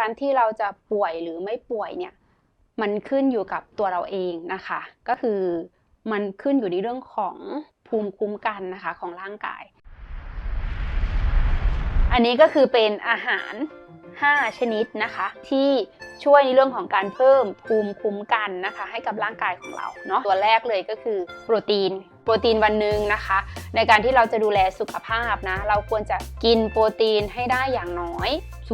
การที่เราจะป่วยหรือไม่ป่วยเนี่ยมันขึ้นอยู่กับตัวเราเองนะคะ ก็คือมันขึ้นอยู่ในเรื่องของภูมิคุ้มกันนะคะของร่างกาย อันนี้ก็คือเป็นอาหาร 5 ชนิดนะคะ ที่ช่วยในเรื่องของการเพิ่มภูมิคุ้มกันนะคะ ให้กับร่างกายของเราเนาะตัวแรกเลยก็คือโปรตีน โปรตีนวันหนึ่งนะคะ ในการที่เราจะดูแลสุขภาพนะ เราควรจะกินโปรตีนให้ได้อย่างน้อย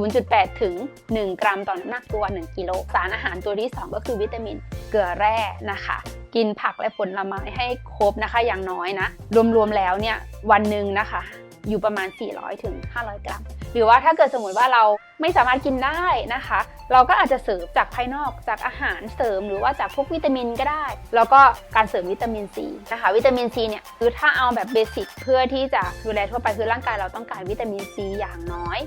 0.8 ถึง 1 กรัมต่อน้ำหนักตัว 1 กิโล สารอาหารตัวที่ 2 ก็คือวิตามินเกลือแร่นะคะ กินผักและผลไม้ให้ครบนะคะอย่างน้อยนะ รวมๆแล้วเนี่ยวันหนึ่งนะคะ อยู่ประมาณ 400 ถึง 500 กรัม หรือว่าถ้าเกิดสมมติว่าเราไม่สามารถกินได้นะคะ เราก็อาจจะเสริมจากภายนอกจากอาหารเสริมหรือว่าจากพวกวิตามินก็ได้ แล้วก็การเสริมวิตามินซีนะคะวิตามินซีเนี่ยคือถ้าเอาแบบเบสิกเพื่อที่จะดูแลทั่วไปคือร่างกายเราต้องการวิตามินซีอย่างน้อย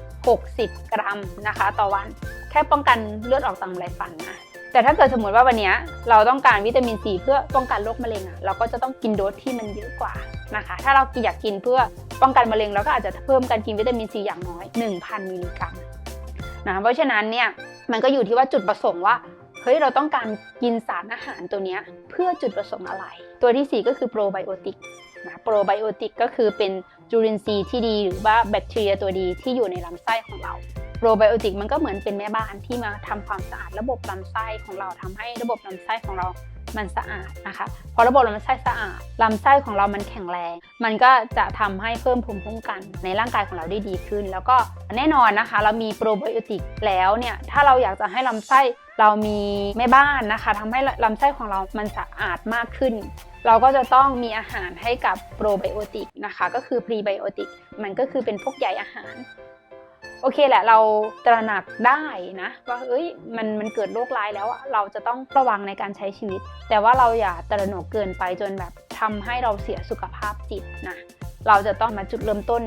60 กรัมนะคะ ต่อวันแค่ป้องกันเลือดออกตามไรฟันนะ แต่ถ้าเกิดสมมติว่าวันนี้เราต้องการวิตามินซีเพื่อป้องกันโรคมะเร็งอะเราก็จะต้องกินโดสที่มันเยอะกว่านะคะ ถ้าเราอยากกินเพื่อป้องกันมะเร็งเราก็อาจจะเพิ่มการกินวิตามินซีอย่างน้อย 1,000 มิลลิกรัมนะเพราะฉะนั้นเนี่ยมันก็อยู่ที่ว่าจุดประสงค์ว่าเฮ้ยเราต้องการกินสารอาหารตัวเนี้ยเพื่อจุดประสงค์อะไร ตัวที่ 4 ก็คือโปรไบโอติกนะโปรไบโอติกก็คือเป็นจุลินทรีย์ที่ดีหรือว่าแบคทีเรียตัวดีที่อยู่ในลำไส้ของเรา โปรไบโอติกมันก็เหมือนเป็นแม่บ้านที่มาทำความสะอาดระบบลำไส้ของเราทำให้ระบบลำไส้ของเรามันสะอาดนะคะ พอระบบลำไส้สะอาดลำไส้ของเรามันแข็งแรง มันก็จะทำให้เพิ่มภูมิคุ้มกันในร่างกายของเราได้ดีขึ้น แล้วก็แน่นอนนะคะ เรามีโปรไบโอติกแล้วเนี่ย ถ้าเราอยากจะให้ลำไส้เรามีแม่บ้านนะคะทำให้ลำไส้ของเรามันสะอาดมากขึ้น เราก็จะต้องมีอาหารให้กับโปรไบโอติกนะคะ ก็คือพรีไบโอติก มันก็คือเป็นพวกใยอาหาร โอเคแหละเราตระหนักได้นะว่าเอ้ยมันมันเกิดโรคร้ายแล้วเราจะต้องระวังในการใช้ชีวิต แต่ว่าเราอย่าตระหนกเกินไปจนแบบทำให้เราเสียสุขภาพจิตนะเราจะต้องมาจุดเริ่มต้น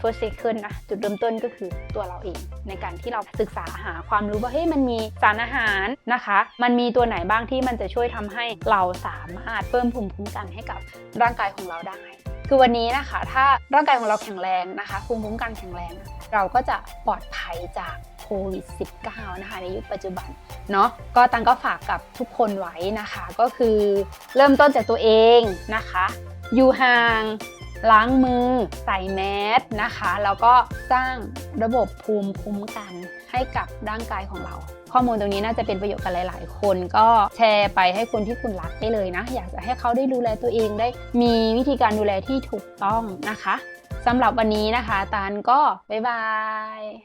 first second นะจุดเริ่มต้นก็คือตัวเราเอง ในการที่เราศึกษาหาความรู้ว่าเฮ้ยมันมีสารอาหารนะคะ มันมีตัวไหนบ้างที่มันจะช่วยทำให้เราสามารถเพิ่มภูมิคุ้มกันให้กับร่างกายของเราได้ คือวันนี้นะคะ ถ้าร่างกายของเราแข็งแรงนะคะภูมิคุ้มกันแข็งแรง เราก็จะปลอดภัยจากโควิด -19 นะคะในยุคปัจจุบันเนาะก็ตังก็ฝากกับทุกคนไว้นะคะ ก็คือเริ่มต้นจากตัวเองนะคะ อยู่ห่าง ล้างมือ ใส่แมสนะคะ แล้วก็สร้างระบบภูมิคุ้มกันให้กับร่างกายของเรา ข้อมูลตรงนี้น่าจะเป็นประโยชน์กับหลาย ๆ คนก็แชร์ไปให้คนที่คุณรักได้เลยนะ อยากจะให้เขาได้ดูแลตัวเองได้มีวิธีการดูแลที่ถูกต้องนะคะสำหรับวันนี้นะคะ ตาลก็บ๊ายบาย